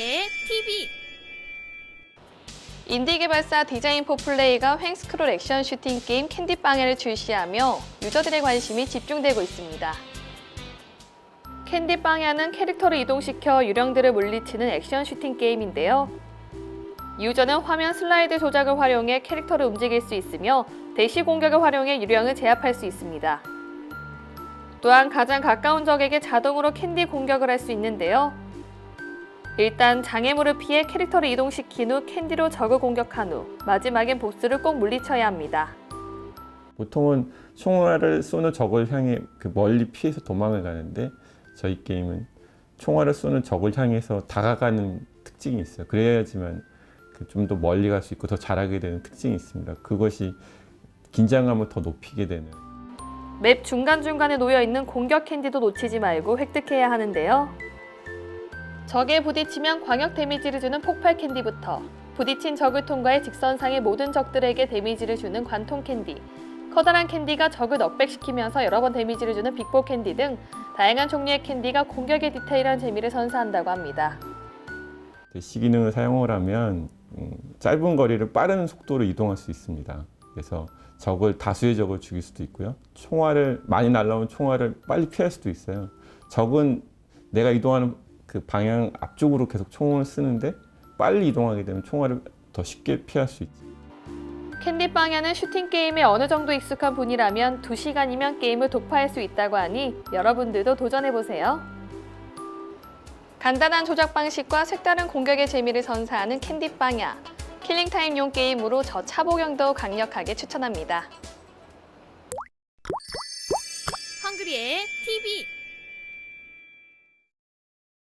헝그리의 TV 인디 개발사 디자인 포 플레이가 횡스크롤 액션 슈팅 게임 캔디빵야를 출시하며 유저들의 관심이 집중되고 있습니다. 캔디빵야는 캐릭터를 이동시켜 유령들을 물리치는 액션 슈팅 게임인데요. 유저는 화면 슬라이드 조작을 활용해 캐릭터를 움직일 수 있으며 대시 공격을 활용해 유령을 제압할 수 있습니다. 또한 가장 가까운 적에게 자동으로 캔디 공격을 할 수 있는데요. 일단 장애물을 피해 캐릭터를 이동시킨 후 캔디로 적을 공격한 후 마지막엔 보스를 꼭 물리쳐야 합니다. 보통은 총알을 쏘는 적을 향해 그 멀리 피해서 도망을 가는데 저희 게임은 총알을 쏘는 적을 향해서 다가가는 특징이 있어요. 그래야지만 그좀더 멀리 갈 수 있고 더 잘하게 되는 특징이 있습니다. 그것이 긴장감을 더 높이게 되는. 맵 중간중간에 놓여 있는 공격 캔디도 놓치지 말고 획득해야 하는데요. 적에 부딪히면 광역 데미지를 주는 폭발 캔디부터 부딪힌 적을 통과해 직선상의 모든 적들에게 데미지를 주는 관통 캔디, 커다란 캔디가 적을 넉백시키면서 여러 번 데미지를 주는 빅볼 캔디 등 다양한 종류의 캔디가 공격의 디테일한 재미를 선사한다고 합니다. 대시 기능을 사용을 하면 음, 짧은 거리를 빠른 속도로 이동할 수 있습니다. 그래서 적을 다수의 적을 죽일 수도 있고요. 총알을 많이 날라온 총알을 빨리 피할 수도 있어요. 적은 내가 이동하는 그 방향 앞쪽으로 계속 총을 쓰는데 빨리 이동하게 되면 총알을 더 쉽게 피할 수 있죠. 캔디빵야는 슈팅 게임에 어느 정도 익숙한 분이라면 2시간이면 게임을 독파할 수 있다고 하니 여러분들도 도전해보세요. 간단한 조작 방식과 색다른 공격의 재미를 선사하는 캔디빵야. 킬링타임용 게임으로 저 차보경도 강력하게 추천합니다. 헝그리의 TV